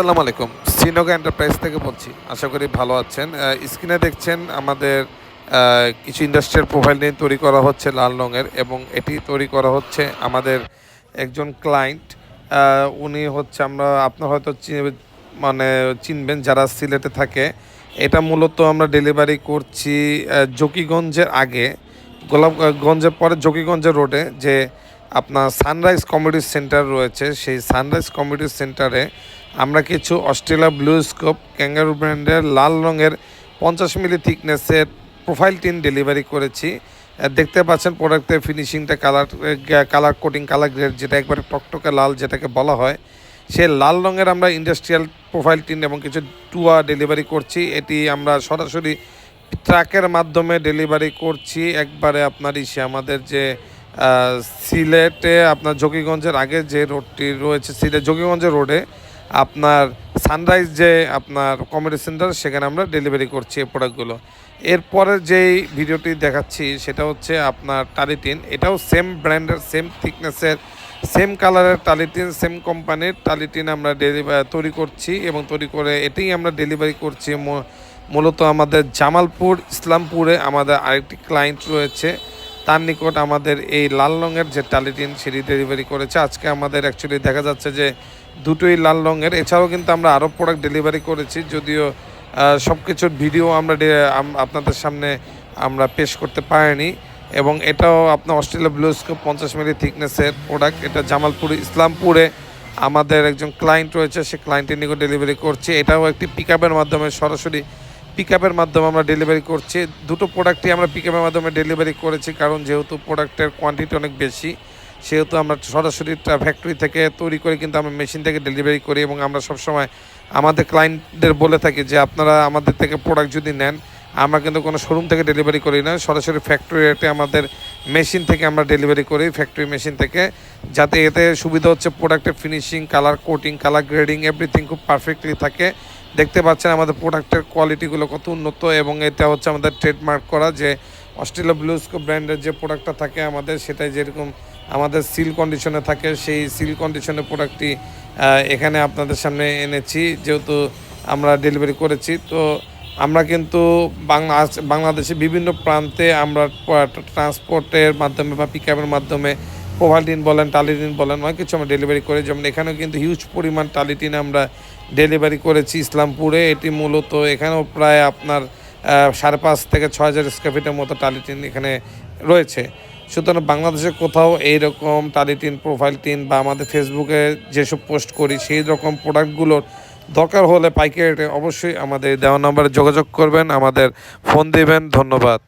আসসালামু আলাইকুম। শ্রীনগর এন্টারপ্রাইজ থেকে বলছি। আশা করি ভালো আছেন। স্ক্রিনে দেখছেন আমাদের কিছু ইন্ডাস্ট্রিয়াল প্রোফাইল নিয়ে তৈরি করা হচ্ছে লাল রঙের এবং এটি তৈরি করা হচ্ছে আমাদের একজন ক্লায়েন্ট উনি হচ্ছে আমরা, আপনার হয়তো মানে চিনবেন যারা সিলেটে থাকে। এটা মূলত আমরা ডেলিভারি করছি জকিগঞ্জের আগে গোলাপগঞ্জের পরে জকিগঞ্জের রোডে যে আপনার সানরাইজ কমিউনিটি সেন্টার রয়েছে। সেই সানরাইজ কমিউনিটি সেন্টারে আমরা কিছু অস্ট্রেলিয়া ব্লু স্কোপ ক্যাঙ্গারু ব্র্যান্ডের লাল রঙের পঞ্চাশ মিলি থিকনেসের প্রোফাইল টিন ডেলিভারি করেছি। দেখতে পাচ্ছেন প্রোডাক্টের ফিনিশিংটা colour colour coating colour grade যেটা একবারে টকটকে লাল যেটাকে বলা হয়। সে লাল রঙের আমরা ইন্ডাস্ট্রিয়াল প্রোফাইল টিন এবং কিছু টুয়া ডেলিভারি করছি। এটি আমরা সরাসরি ট্রাকের মাধ্যমে ডেলিভারি করছি। একবারে আপনার ইসে আমাদের যে সিলেটে আপনার জকিগঞ্জের আগে যে রোডটি রয়েছে, সিলেট জকিগঞ্জের রোডে আপনার সানরাইজ যে আপনার কমেডি সেন্টার, সেখানে আমরা ডেলিভারি করছি এই প্রোডাক্টগুলো। এরপরে যেই ভিডিওটি দেখাচ্ছি, সেটা হচ্ছে আপনার টালিটিন এটাও সেম ব্র্যান্ডের সেম থিকনেসের সেম কালারের টালিটিন সেম কোম্পানির টালিটিন আমরা ডেলিভারি তৈরি করছি এবং তৈরি করে এটাই আমরা ডেলিভারি করছি। মূলত আমাদের জামালপুর, ইসলামপুরে আমাদের আরেকটি ক্লায়েন্ট রয়েছে। তার নিকট আমাদের এই লাল রঙের যে টালিটিন, সেটি ডেলিভারি করেছে। আজকে আমাদের অ্যাকচুয়ালি দেখা যাচ্ছে যে দুটোই লাল রঙের। এছাড়াও কিন্তু আমরা আরও প্রোডাক্ট ডেলিভারি করেছি, যদিও সব কিছুর ভিডিও আমরা আপনাদের সামনে আমরা পেশ করতে পারিনি। এবং এটাও আপনার অস্ট্রেলিয়া ব্লুস্কোপ পঞ্চাশ মিলি থিকনেসের প্রোডাক্ট এটা জামালপুর, ইসলামপুরে আমাদের একজন ক্লায়েন্ট রয়েছে, সে ক্লায়েন্টের নিকট ডেলিভারি করছে। এটাও একটি পিক মাধ্যমে সরাসরি পিক আপের মাধ্যমে আমরা ডেলিভারি করছি। দুটো প্রোডাক্টই আমরা পিক মাধ্যমে ডেলিভারি করেছি, কারণ যেহেতু প্রোডাক্টের কোয়ান্টিটি অনেক বেশি, সেহেতু আমরা সরাসরি ফ্যাক্টরি থেকে তৈরি করে কিন্তু আমরা মেশিন থেকে ডেলিভারি করি এবং আমরা সবসময় আমাদের ক্লায়েন্টদের বলে থাকি যে, আপনারা আমাদের থেকে প্রোডাক্ট যদি নেন, আমরা কিন্তু কোনো শোরুম থেকে ডেলিভারি করি না। সরাসরি ফ্যাক্টরি রেটে আমাদের মেশিন থেকে আমরা ডেলিভারি করি ফ্যাক্টরি মেশিন থেকে। যাতে এতে সুবিধা হচ্ছে প্রোডাক্টের finishing colour coating colour grading everything খুব পারফেক্টলি থাকে। দেখতে পাচ্ছেন আমাদের প্রোডাক্টের কোয়ালিটিগুলো কত উন্নত এবং এটা হচ্ছে আমাদের ট্রেডমার্ক করা যে অস্ট্রেলিয়া ব্লুস্কো ব্র্যান্ডের যে প্রোডাক্টটা থাকে আমাদের, সেটাই যেরকম আমাদের সিল কন্ডিশনে থাকে, সেই সিল কন্ডিশনের প্রোডাক্টটি এখানে আপনাদের সামনে এনেছি, যেহেতু আমরা ডেলিভারি করেছি। তো আমরা কিন্তু বাংলা বাংলাদেশে বিভিন্ন প্রান্তে আমরা ট্রান্সপোর্টের মাধ্যমে বা পিক মাধ্যমে ওভালটিন বলেন টালিটিন বলেন, অনেক কিছু আমরা ডেলিভারি করি। যেমন এখানেও কিন্তু হিউজ পরিমাণ টালিটিন আমরা ডেলিভারি করেছি ইসলামপুরে। এটি মূলত এখানেও প্রায় আপনার সাড়ে পাঁচ থেকে ছয় হাজার স্কোয়ার ফিটের মতো টালিটিন এখানে রয়েছে। সুতরাং বাংলাদেশে কোথাও এইরকম টালিটিন প্রোফাইল টিন বা আমাদের ফেসবুকে যেসব পোস্ট করি, সেই রকম প্রোডাক্টগুলোর দরকার হলে পাইকারি রেটে অবশ্যই আমাদের দেওয়া নম্বরে যোগাযোগ করবেন, আমাদের ফোন দিবেন। ধন্যবাদ।